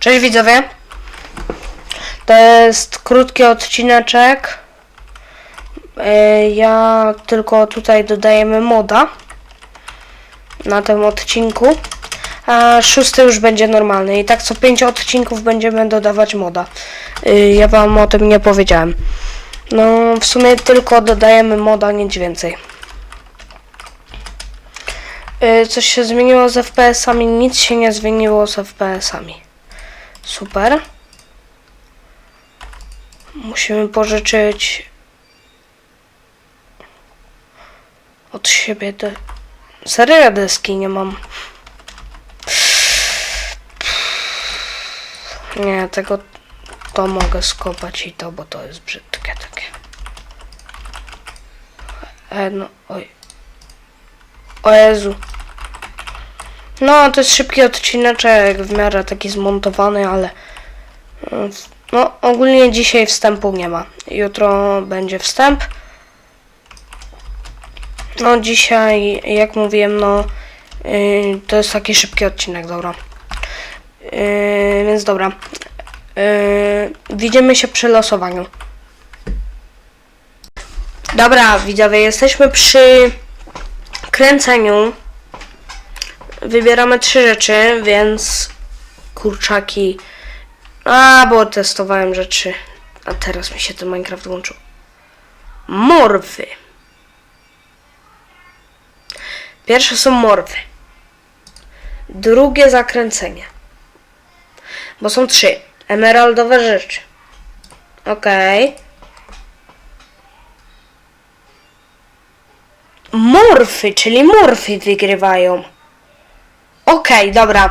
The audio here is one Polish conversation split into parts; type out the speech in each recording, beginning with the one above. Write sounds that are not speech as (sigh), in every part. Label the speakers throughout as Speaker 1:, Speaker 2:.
Speaker 1: Cześć widzowie. To jest krótki odcineczek. E, Ja tylko tutaj dodajemy moda na tym odcinku. A szósty już będzie normalny. I tak co pięć odcinków będziemy dodawać moda. E, Ja wam o tym nie powiedziałem. No, w sumie tylko dodajemy moda, nic więcej. E, Coś się zmieniło z FPS-ami? Nic się nie zmieniło z FPS-ami. Super. Musimy pożyczyć od siebie te... Serio deski nie mam. Nie, tego to mogę skopać i to, bo to jest brzydkie takie. E, no, oj. O Jezu. No, to jest szybki odcineczek, w miarę taki zmontowany, ale... mm, No, ogólnie dzisiaj wstępu nie ma. Jutro będzie wstęp. No, dzisiaj, jak mówiłem, no... Yy, to jest taki szybki odcinek, dobra. Yy, więc dobra. Yy, widzimy się przy losowaniu. Dobra, widzowie, jesteśmy przy kręceniu. Wybieramy trzy rzeczy, więc kurczaki. A, bo testowałem rzeczy. A teraz mi się ten Minecraft włączył. Morwy. Pierwsze są morwy. Drugie zakręcenie. Bo są trzy. Emeraldowe rzeczy. Okej. Morfy, czyli morfy wygrywają. Okej, dobra.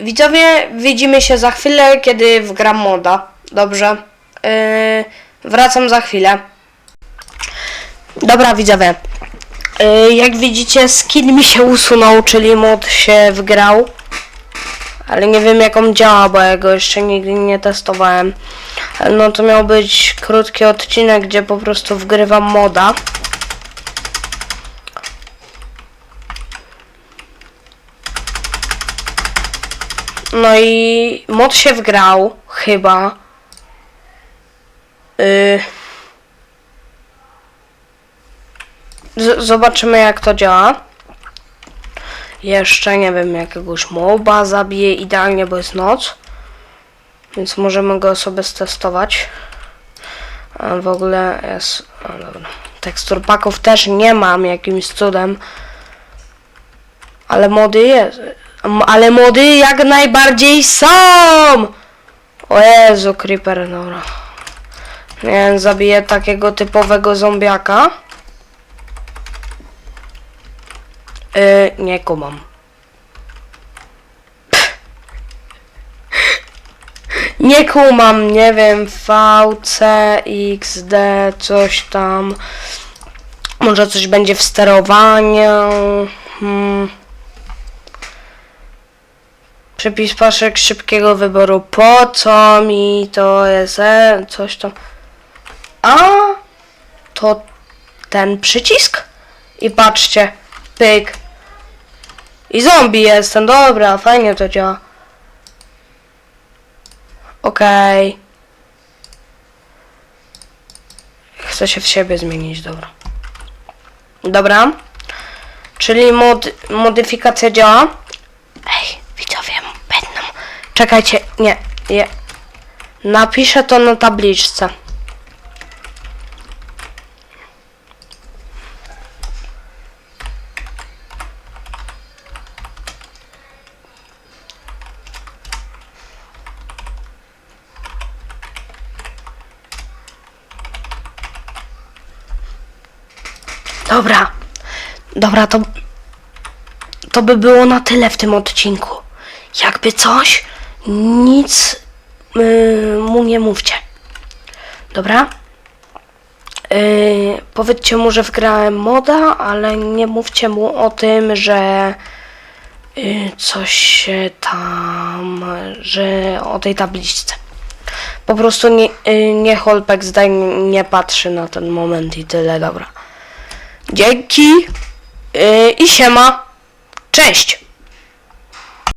Speaker 1: Widzowie, widzimy się za chwilę, kiedy wgram moda. Dobrze. Yy, wracam za chwilę. Dobra, widzowie. Yy, jak widzicie, skin mi się usunął, czyli mod się wgrał. Ale nie wiem jak on działa, bo ja go jeszcze nigdy nie testowałem. No to miał być krótki odcinek, gdzie po prostu wgrywam moda. No i mod się wgrał, chyba. Z- zobaczymy jak to działa. Jeszcze nie wiem, jakiegoś moba zabiję idealnie, bo jest noc. Więc możemy go sobie stestować. A w ogóle jest... O, dobra. Tekstur paków też nie mam jakimś cudem. Ale mody jest. Ale mody jak najbardziej są! O Jezu, Creeper, dobra. Nie zabiję takiego typowego zombiaka. Yy, nie kumam. (laughs) Nie kumam, nie wiem, VC, XD, coś tam. Może coś będzie w sterowaniu. Hmm. Przepis paszek szybkiego wyboru. Po co mi to jest? E, coś tam. A, to ten przycisk? I patrzcie, pyk. I zombie jestem, dobra, fajnie to działa. Okej. Chcę się w siebie zmienić, dobra. Dobra. Czyli mod, modyfikacja działa. Czekajcie, nie, nie. Napiszę to na tabliczce. Dobra. Dobra, to. To by było na tyle w tym odcinku. Jakby coś, nic yy, mu nie mówcie. Dobra? Yy, powiedzcie mu, że wgrałem moda, ale nie mówcie mu o tym, że yy, coś się tam, że o tej tabliczce. Po prostu nie, yy, nie Holpek zdaj nie patrzy na ten moment i tyle, dobra. Dzięki yy, i siema. Cześć!